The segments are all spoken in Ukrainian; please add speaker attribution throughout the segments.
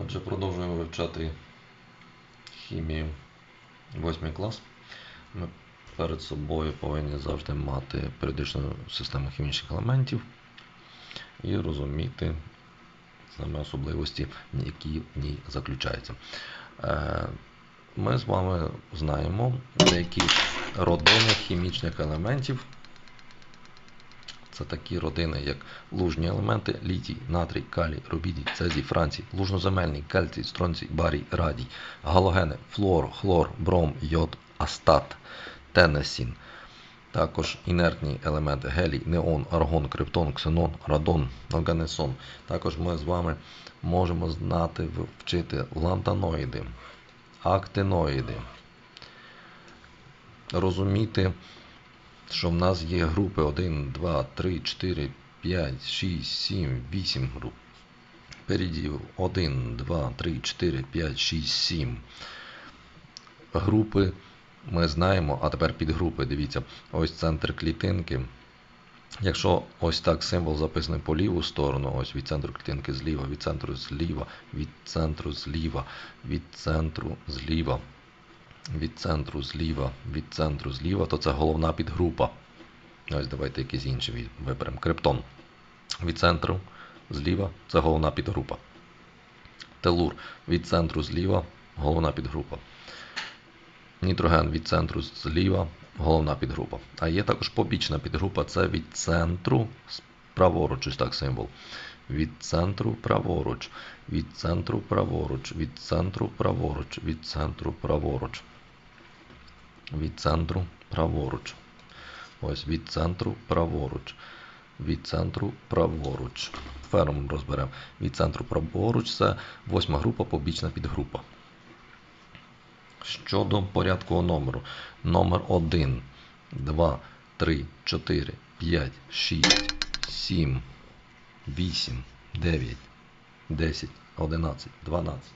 Speaker 1: Отже, продовжуємо вивчати хімію 8 клас. Ми перед собою повинні завжди мати періодичну систему хімічних елементів і розуміти саме особливості, які в ній заключаються. Е, Ми з вами знаємо деякі родини хімічних елементів. Це такі родини, як лужні елементи літій, натрій, калій, рубідій, цезій, францій, лужноземельний, кальцій, стронцій, барій, радій, галогени, флор, хлор, бром, йод, астат, тенесін. Також інертні елементи гелій, неон, аргон, криптон, ксенон, радон, органесон. Також ми з вами можемо знати, вчити лантаноїди, актиноїди, розуміти, що в нас є групи 1, 2, 3, 4, 5, 6, 7, 8 груп. Передів 1, 2, 3, 4, 5, 6, 7. Групи ми знаємо, а тепер підгрупи. Дивіться, ось центр клітинки. Якщо ось так символ записаний по ліву сторону, ось від центру клітинки зліва, від центру зліва, від центру зліва, від центру зліва, від центру зліва, від центру зліва, то це головна підгрупа. Ось давайте якийсь інший виберемо. Криптон. Від центру зліва це головна підгрупа. Телур від центру зліва, головна підгрупа. Нітроген від центру зліва, головна підгрупа. А є також побічна підгрупа, це від центру праворуч, ось так символ. Від центру праворуч, від центру праворуч, від центру праворуч, від центру праворуч. Від центру праворуч. Ось від центру праворуч. Від центру праворуч. Ферм розберемо. Від центру праворуч це восьма група, побічна підгрупа. Щодо порядку номеру. Номер 1, 2, 3, 4, 5, 6, 7, 8, 9, 10, 11, 12,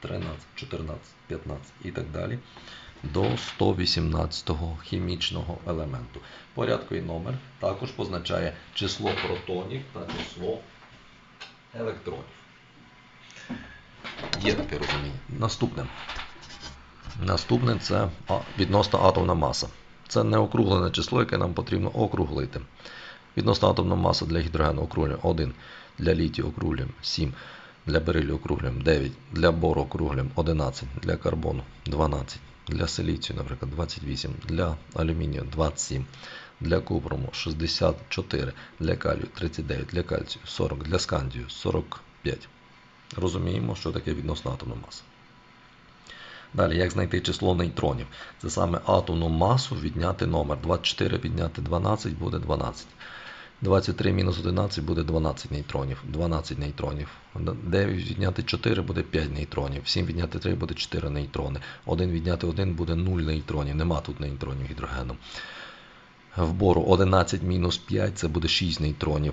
Speaker 1: 13, 14, 15 і так далі. До 118 хімічного елементу. Порядковий номер також позначає число протонів та число електронів. Є таке розуміння. Наступне. Наступне це відносна атомна маса. Це неокруглене число, яке нам потрібно округлити. Відносна атомна маса для гідрогену округлюємо 1, для літію округлюємо 7, для берилю округлюємо 9, для бору округлюємо 11, для карбону 12, для силіцію, наприклад, 28, для алюмінію 27, для купруму 64, для калію 39, для кальцію 40, для скандію 45. Розуміємо, що таке відносна атомна маса. Далі, як знайти число нейтронів? Це саме атомну масу відняти номер. 24 відняти 12 буде 12. 23 мінус 11 буде 12 нейтронів. 12 нейтронів. 9 відняти 4 буде 5 нейтронів. 7 відняти 3 буде 4 нейтрони. 1 відняти 1 буде 0 нейтронів. Нема тут нейтронів гідрогену. В бору 11 мінус 5 це буде 6 нейтронів.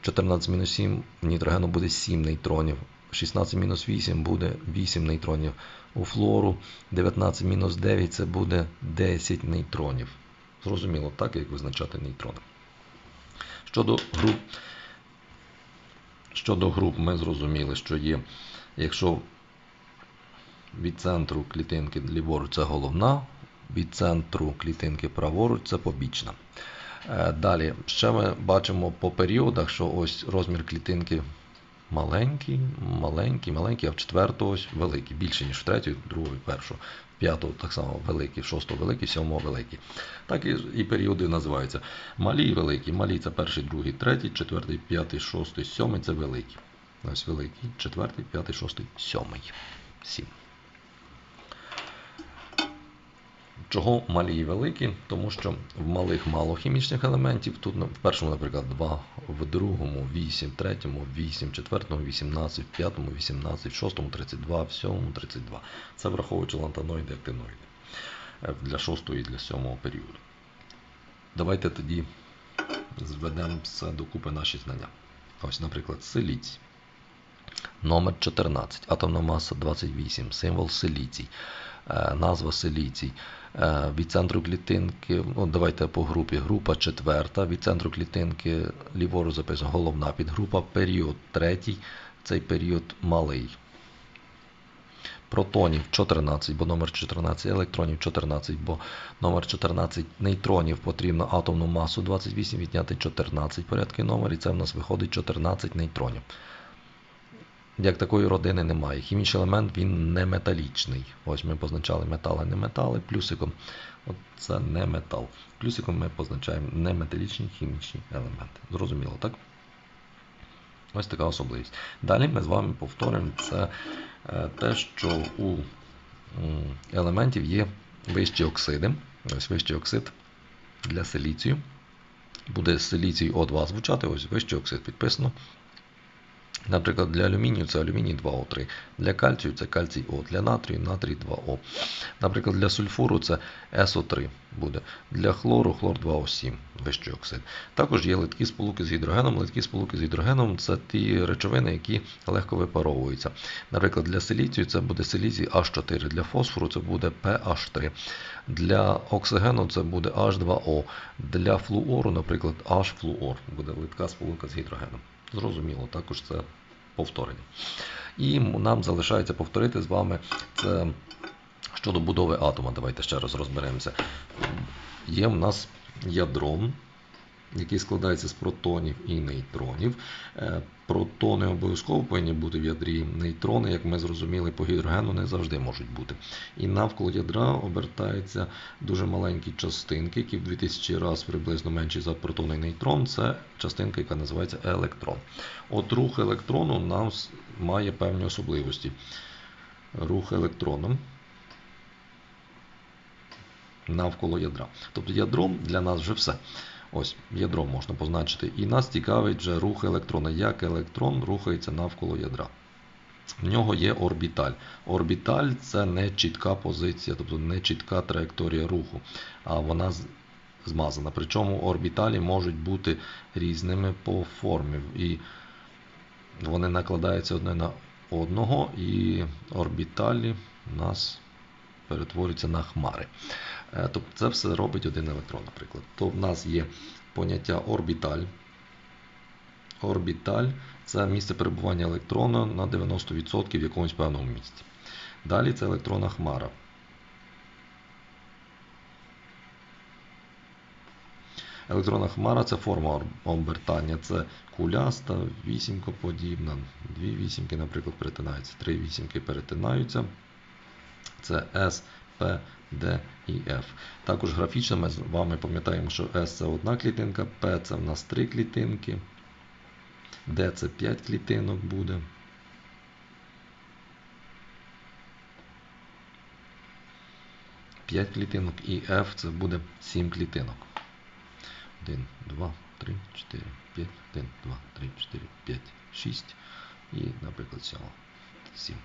Speaker 1: 14 мінус 7 нітрогену буде 7 нейтронів. 16 мінус 8 буде 8 нейтронів. У флору 19 мінус 9 це буде 10 нейтронів. Зрозуміло, так як визначати нейтрони. Щодо груп, щодо груп ми зрозуміли, що є, якщо від центру клітинки ліворуч це головна, від центру клітинки праворуч це побічна. Е, Далі, ще ми бачимо по періодах, що ось розмір клітинки маленький, маленький, маленький, а в четвертого ось великий, більше, ніж в третього, другого, першого, в п'ятого так само великий, шостого великий, сьомого великий. Так і, і періоди називаються. Малі і великі. Малі це перший, другий, третій, четвертий, п'ятий, шостий, сьомий це великий. Ось великий, четвертий, п'ятий, шостий, сьомий. Сім. Чого малі і великі? Тому що в малих мало хімічних елементів. Тут в першому, наприклад, 2, в другому 8, в третьому 8, в четвертому 18, в п'ятому 18, в шостому 32, в сьомому 32. Це враховуючи лантаноїди, актиноїди Е, для шостого і для сьомого періоду. Давайте тоді зведемо все докупи наші знання. Ось, наприклад, силіцій. Номер 14, атомна маса 28, символ силіцій, Е, назва силіцій. Е, Від центру клітинки, ну, давайте по групі. Група четверта, від центру клітинки ліворуч записано. Головна підгрупа, період третій, цей період малий. Протонів 14, бо номер 14, електронів 14, бо номер 14 нейтронів потрібно атомну масу 28 відняти 14 порядки номер, і це в нас виходить 14 нейтронів. Як такої родини немає. Хімічний елемент він не металічний. Ось ми позначали метали, не метали, плюсиком. От це не метал. Плюсиком ми позначаємо неметалічні хімічні елементи. Зрозуміло, так? Ось така особливість. Далі ми з вами повторимо це е, те, що у елементів є вищі оксиди. Ось вищий оксид для силіцію. Буде силіцій О2 звучати, ось вищий оксид підписано. Наприклад, для алюмінію це алюміній 2О3, для кальцію це кальцій О, для натрію натрій 2О. Наприклад, для сульфуру це СО3 буде. Для хлору хлор 2О7, вищий оксид. Також є литкі сполуки з гідрогеном. Литкі сполуки з гідрогеном це ті речовини, які легко випаровуються. Наприклад, для силіцію це буде силіцій H4, для фосфору це буде PH3. Для оксигену це буде H2O. Для флуору, наприклад, H-флуор буде литка сполука з гідрогеном. Зрозуміло, також це повторення. І нам залишається повторити з вами це щодо будови атома. Давайте ще раз розберемося. Є в нас ядро, який складається з протонів і нейтронів. Е, Протони обов'язково повинні бути в ядрі. Нейтрони, як ми зрозуміли, по гідрогену не завжди можуть бути. І навколо ядра обертаються дуже маленькі частинки, які в 2000 разів приблизно менші за протон і нейтрон. Це частинка, яка називається електрон. От рух електрону у нас має певні особливості. Рух електроном навколо ядра. Тобто ядром для нас вже все. Ось ядром можна позначити. І нас цікавить вже рух електрона, як електрон рухається навколо ядра. В нього є орбіталь. Орбіталь це не чітка позиція, тобто не чітка траєкторія руху, а вона змазана. Причому орбіталі можуть бути різними по формі. І вони накладаються одне на одного, і орбіталі у нас перетворюються на хмари. Е, Тобто це все робить один електрон, наприклад. То в нас є поняття орбіталь. Орбіталь це місце перебування електрона на 90% в якомусь певному місці. Далі це електронна хмара. Електронна хмара це форма ор- обертання. Це куляста, вісімкоподібна. Дві вісімки, наприклад, перетинаються. Три вісімки перетинаються. Це S, P, D і F. Також графічно ми з вами пам'ятаємо, що S це одна клітинка, P це в нас три клітинки, D це 5 клітинок буде. П'ять клітинок і F це буде 7 клітинок. 1, 2, 3, 4, 5, 1, 2, 3, 4, 5, 6 і, наприклад, 7.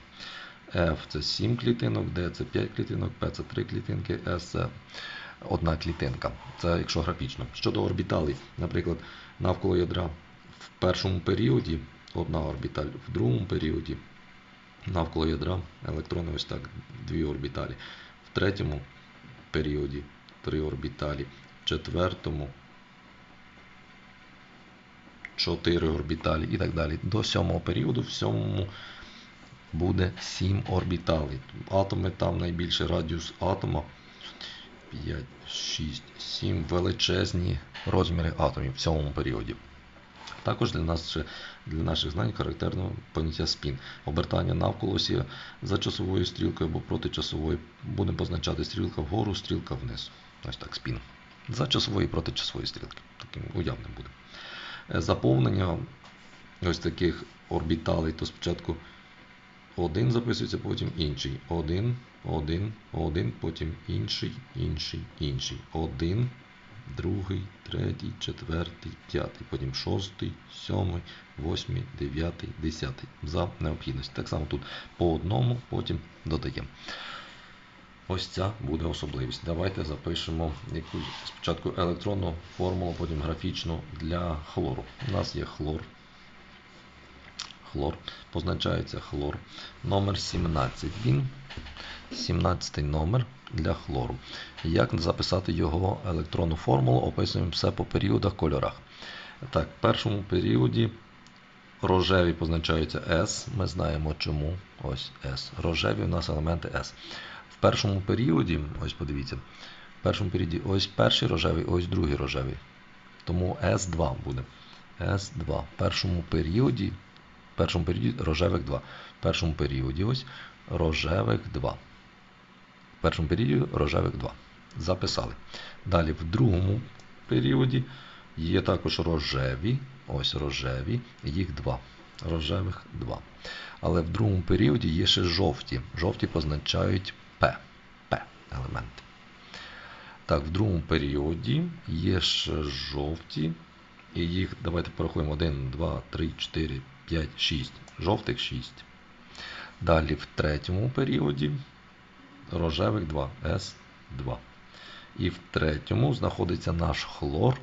Speaker 1: 7. F це 7 клітинок, D це 5 клітинок, P це 3 клітинки, S це одна клітинка. Це якщо графічно. Щодо орбіталей, наприклад, навколо ядра в першому періоді одна орбіталь, в другому періоді навколо ядра електрони ось так, дві орбіталі. В третьому періоді три орбіталі, в четвертому 4 орбіталі і так далі. До сьомого періоду, в сьомому буде 7 орбіталей. Атоми там найбільший радіус атома 5, 6, 7 величезні розміри атомів в сьомому періоді. Також для нас для наших знань характерно поняття спін. Обертання навколо осі за часовою стрілкою або проти часової будемо позначати стрілка вгору, стрілка вниз. Ось так, спін. За часової і проти часової стрілки. Таким уявним буде. Заповнення ось таких орбіталей, то спочатку один записується, потім інший. Один, один, один, потім інший, інший, інший. Один, другий, третій, четвертий, п'ятий, потім шостий, сьомий, восьмий, дев'ятий, десятий. За необхідності. Так само тут по одному, потім додаємо. Ось ця буде особливість. Давайте запишемо якусь спочатку електронну формулу, потім графічну для хлору. У нас є хлор. Хлор. Позначається хлор. Номер 17. Він 17 номер для хлору. Як записати його електронну формулу? Описуємо все по періодах, кольорах. Так, в першому періоді рожеві позначаються S. Ми знаємо чому. Ось S. Рожеві у нас елементи S. В першому періоді, ось подивіться, в першому періоді ось перший рожевий, ось другий рожевий. Тому S2 буде. S2. В першому періоді, першому періоді рожевих 2. В першому періоді ось рожевих 2. В першому періоді рожевих 2. Записали. Далі в другому періоді є також рожеві. Ось рожеві, їх 2. Рожевих 2. Але в другому періоді є ще жовті. Жовті позначають P. P елементи. Так, в другому періоді є ще жовті. І їх, давайте порахуємо 1, 2, 3, 4, 5, 6. Жовтих 6. Далі в третьому періоді рожевих 2, С2. І в третьому знаходиться наш хлор,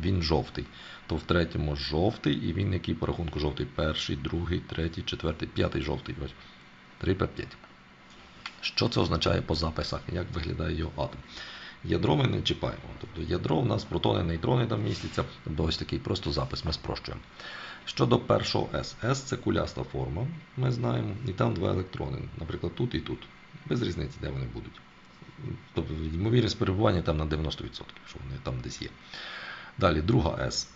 Speaker 1: він жовтий. То в третьому жовтий, і він який по рахунку жовтий? Перший, другий, третій, четвертий, п'ятий жовтий. Ось. 3 5 5 Що це означає по записах? Як виглядає його атом? Ядро ми не чіпаємо. Тобто ядро у нас протони, нейтрони там містяться. Тобто ось такий просто запис ми спрощуємо. Щодо першого S. S це куляста форма, ми знаємо, і там два електрони, наприклад, тут і тут. Без різниці, де вони будуть. Тобто ймовірність перебування там на 90%, що вони там десь є. Далі друга S.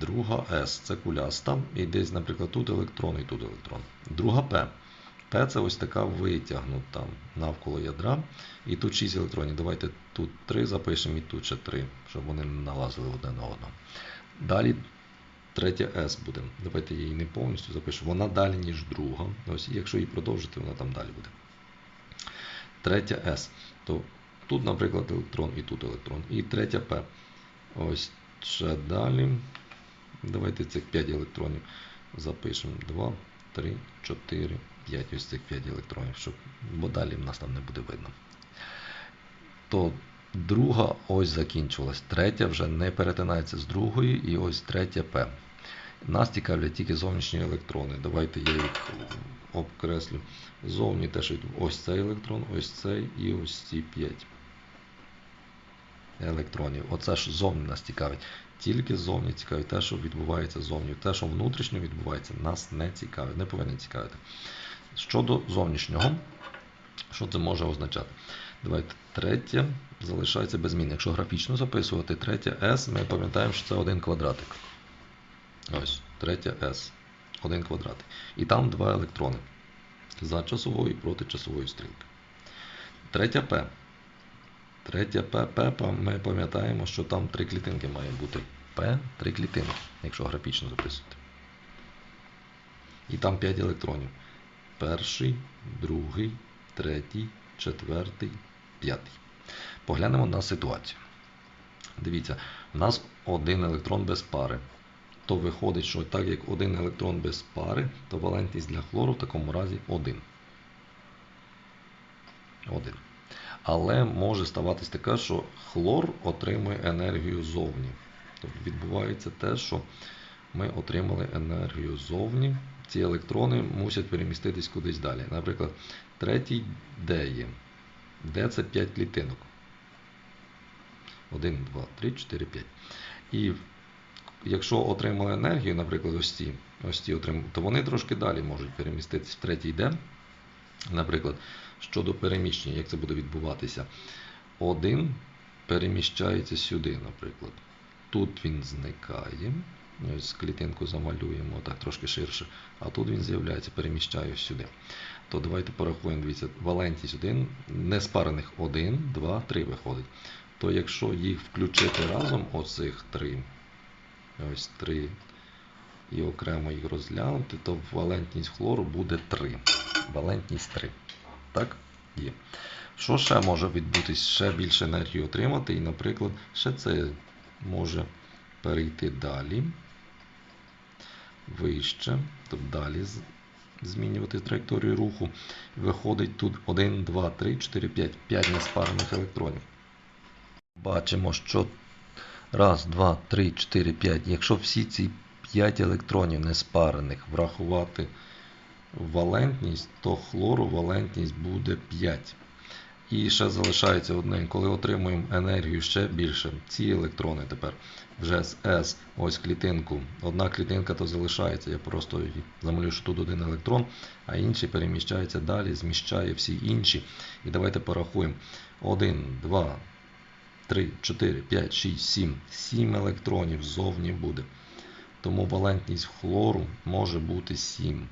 Speaker 1: Друга S це куляста. І десь, наприклад, тут електрон і тут електрон. Друга P. P це ось така витягнута навколо ядра. І тут 6 електронів. Давайте тут 3 запишемо і тут ще 3, щоб вони не налазили одне на одного. Далі третя S буде. Давайте її не повністю запишу. Вона далі, ніж друга. Ось, якщо її продовжити, вона там далі буде. Третя S. То тут, наприклад, електрон і тут електрон. І третя P. Ось ще далі. Давайте цих 5 електронів запишемо. 2, 3, 4, 5. Ось цих 5 електронів, щоб, бо далі в нас там не буде видно. То друга ось закінчилась. Третя вже не перетинається з другою, і ось третя П. Нас цікавлять тільки зовнішні електрони. Давайте я їх обкреслю. Зовні теж ось цей електрон, ось цей і ось ці 5 електронів. Оце ж зовні нас цікавить. Тільки зовні цікавить те, що відбувається зовні. Те, що внутрішньо відбувається, нас не цікавить, не повинен цікавити. Щодо зовнішнього, що це може означати? Давайте третє залишається без змін. Якщо графічно записувати, третє S, ми пам'ятаємо, що це один квадратик. Ось, третє S. Один квадратик. І там два електрони. За часовою і проти часової стрілки. Третя P. Третя П, П, ми пам'ятаємо, що там три клітинки має бути. П, три клітинки, якщо графічно записувати. І там 5 електронів. Перший, другий, третій, четвертий, п'ятий. Поглянемо на ситуацію. Дивіться, у нас один електрон без пари. То виходить, що так як один електрон без пари, то валентність для хлору в такому разі 1. 1. Але може ставатись таке, що хлор отримує енергію зовні. Тобто відбувається те, що ми отримали енергію зовні. Ці електрони мусять переміститись кудись далі. Наприклад, третій D є. D це 5 клітинок. 1, 2, 3, 4, 5. І якщо отримали енергію, наприклад, ось ці, ось ці отримали, то вони трошки далі можуть переміститись в третій D. Наприклад, щодо переміщення, як це буде відбуватися? Один переміщається сюди, наприклад. Тут він зникає. Ось клітинку замалюємо так трошки ширше. А тут він з'являється, переміщає сюди. То давайте порахуємо, дивіться, валентність 1, неспарених 1, 2, 3 виходить. То якщо їх включити разом, оцих 3, ось 3, і окремо їх розглянути, то валентність хлору буде 3. Валентність 3. Так? Є. Що ще може відбутись? Ще більше енергії отримати, і, наприклад, ще це може перейти далі, вище, тобто далі змінювати траєкторію руху. Виходить тут 1, 2, 3, 4, 5, 5 неспарених електронів. Бачимо, що раз, два, три, 4, 5. Якщо всі ці 5 електронів неспарених врахувати валентність, то хлору валентність буде 5. І ще залишається одне, коли отримуємо енергію ще більше, ці електрони тепер вже з S, ось клітинку. Одна клітинка то залишається, я просто замалюю, що тут один електрон, а інший переміщається далі, зміщає всі інші. І давайте порахуємо. 1, 2, 3, 4, 5, 6, 7. 7 електронів ззовні буде. Тому валентність хлору може бути 7.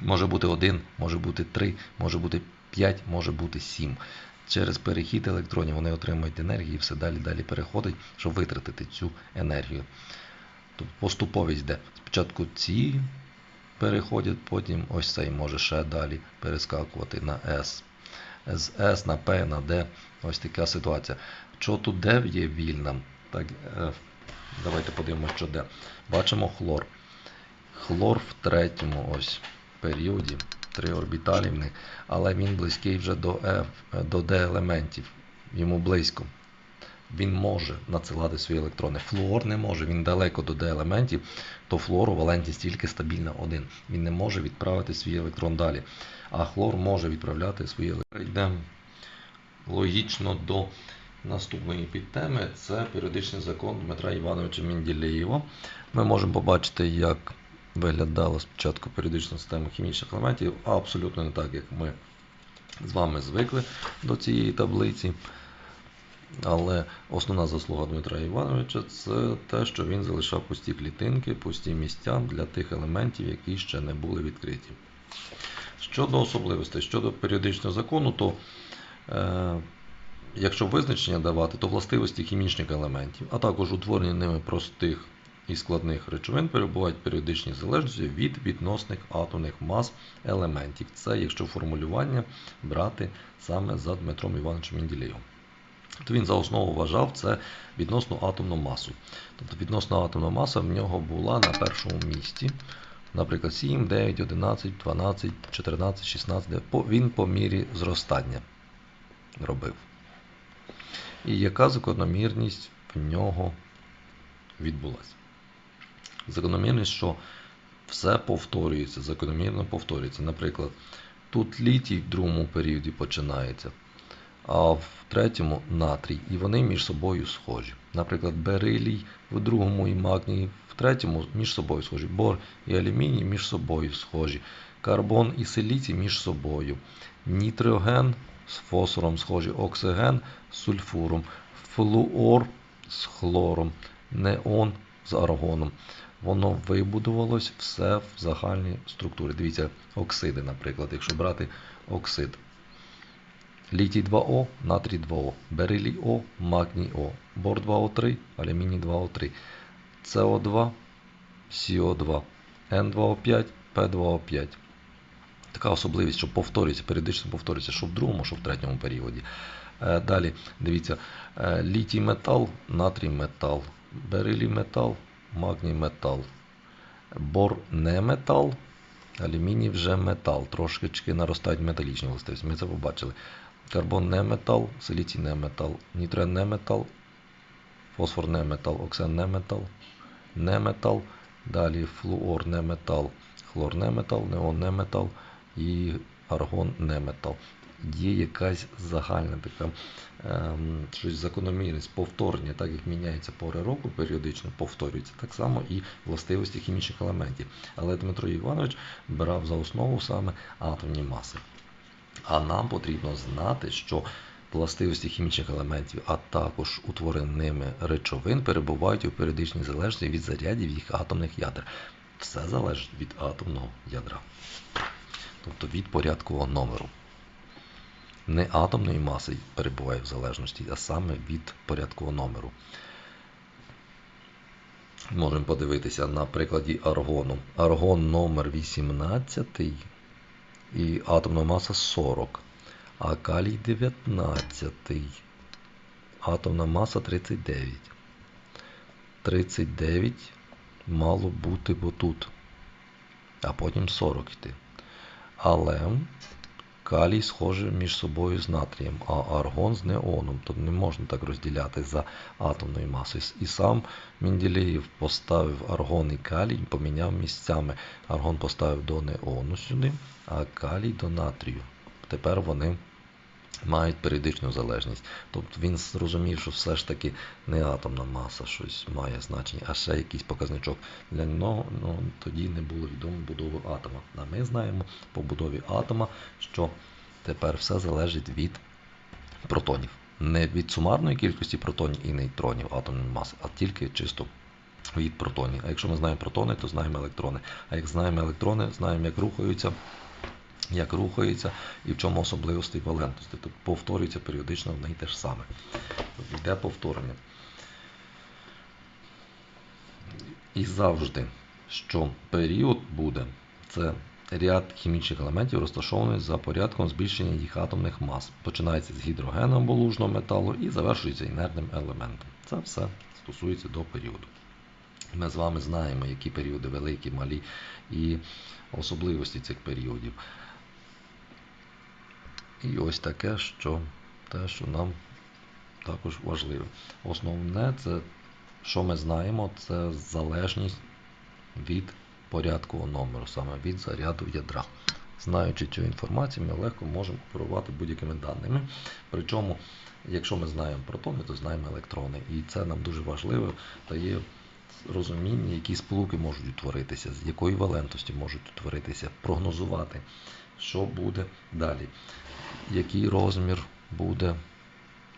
Speaker 1: Може бути 1, може бути 3, може бути 5, може бути 7. Через перехід електронів вони отримують енергію і все далі далі переходить, щоб витратити цю енергію. Тобто поступовість йде. Спочатку ці переходять, потім ось цей може ще далі перескакувати на S. З S на P, на D. Ось така ситуація. Що тут D є вільна? Так, е, давайте подивимося, що D. Бачимо хлор. Хлор в третьому ось періоді, три орбіталі але він близький вже до F, до D елементів. Йому близько. Він може надсилати свої електрони. Флуор не може, він далеко до D елементів, то флору валентність тільки стабільна 1. Він не може відправити свій електрон далі. А хлор може відправляти свої електрони. Йдемо логічно до наступної підтеми. Це періодичний закон Дмитра Івановича Менділеєва. Ми можемо побачити, як виглядала спочатку періодична система хімічних елементів, абсолютно не так, як ми з вами звикли до цієї таблиці. Але основна заслуга Дмитра Івановича це те, що він залишав пусті клітинки, пусті місця для тих елементів, які ще не були відкриті. Щодо особливостей, щодо періодичного закону, то е, якщо визначення давати, то властивості хімічних елементів, а також утворення ними простих і складних речовин перебувають в періодичній залежності від відносних атомних мас елементів. Це якщо формулювання брати саме за Дмитром Івановичем Менділеєвим. Тобто він за основу вважав це відносно атомну масу. Тобто відносна атомна маса в нього була на першому місці. Наприклад, 7, 9, 11, 12, 14, 16. де по- Він по мірі зростання робив. І яка закономірність в нього відбулася? Закономірність, що все повторюється, закономірно повторюється. Наприклад, тут літій в другому періоді починається, а в третьому натрій, і вони між собою схожі. Наприклад, берилій в другому і магній в третьому між собою схожі. Бор і алюміній між собою схожі. Карбон і силіцій між собою. Нітроген з фосфором схожі, оксиген з сульфуром, флуор з хлором, неон з аргоном. Воно вибудувалось все в загальній структурі. Дивіться, оксиди, наприклад, якщо брати оксид. Літій 2О, натрій 2О, берилій О, магній О, бор 2О3, алюміній 2О3, СО2, СО2, N2O5, P2O5. Така особливість, що повторюється, періодично повторюється, що в другому, що в третьому періоді. Е, Далі, дивіться, е, літій метал, натрій метал, берилій метал, магній метал, бор не метал, алюміній вже метал. Трошечки наростають металічні властивості. Ми це побачили. Карбон не метал, силіцій не метал, нітрен не метал, фосфор не метал, оксен не метал, не метал, далі флуор не метал, хлор не метал, неон не метал і аргон не метал. Є якась загальна така ем, щось закономірність, повторення, так як міняється пори року, періодично повторюється, так само і властивості хімічних елементів. Але Дмитро Іванович брав за основу саме атомні маси. А нам потрібно знати, що властивості хімічних елементів, а також утворені ними речовин перебувають у періодичній залежності від зарядів їх атомних ядер. Все залежить від атомного ядра, тобто від порядкового номеру. Не атомної маси перебуває в залежності, а саме від порядкового номеру. Можемо подивитися на прикладі аргону. Аргон номер 18 і атомна маса 40, а калій 19, атомна маса 39. 39 мало бути бо тут, а потім 40 йти. Але калій схожий між собою з натрієм, а аргон з неоном. Тобто не можна так розділяти за атомною масою. І сам Менделєєв поставив аргон і калій, поміняв місцями. Аргон поставив до неону сюди, а калій до натрію. Тепер вони мають періодичну залежність. Тобто він зрозумів, що все ж таки не атомна маса щось має значення, а ще якийсь показничок. Для нього ну, тоді не було відомо будови атома. А ми знаємо по будові атома, що тепер все залежить від протонів. Не від сумарної кількості протонів і нейтронів атомної маси, а тільки чисто від протонів. А якщо ми знаємо протони, то знаємо електрони. А як знаємо електрони, знаємо, як рухаються, як рухаються і в чому особливості валентності. Тобто повторюється періодично в неї те ж саме. Тобто йде повторення. І завжди, що період буде, це ряд хімічних елементів, розташований за порядком збільшення їх атомних мас. Починається з гідрогену або лужного металу і завершується інертним елементом. Це все стосується до періоду. Ми з вами знаємо, які періоди великі, малі і особливості цих періодів. І ось таке, що те, що нам також важливе. Основне, це, що ми знаємо, це залежність від порядкового номеру, саме від заряду ядра. Знаючи цю інформацію, ми легко можемо оперувати будь-якими даними. Причому, якщо ми знаємо протони, то знаємо електрони. І це нам дуже важливо дає розуміння, які сполуки можуть утворитися, з якої валентності можуть утворитися, прогнозувати, що буде далі, який розмір буде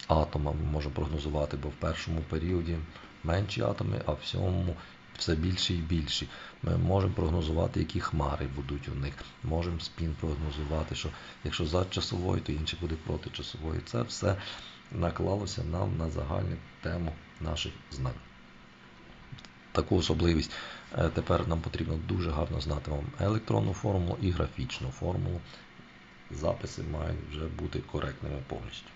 Speaker 1: атома, ми можемо прогнозувати, бо в першому періоді менші атоми, а в сьомому все більші і більші. Ми можемо прогнозувати, які хмари будуть у них. Можемо спін прогнозувати, що якщо за часовою, то інше буде проти часової. Це все наклалося нам на загальну тему наших знань. Таку особливість е, тепер нам потрібно дуже гарно знати вам електронну формулу і графічну формулу. Записи мають вже бути коректними повністю.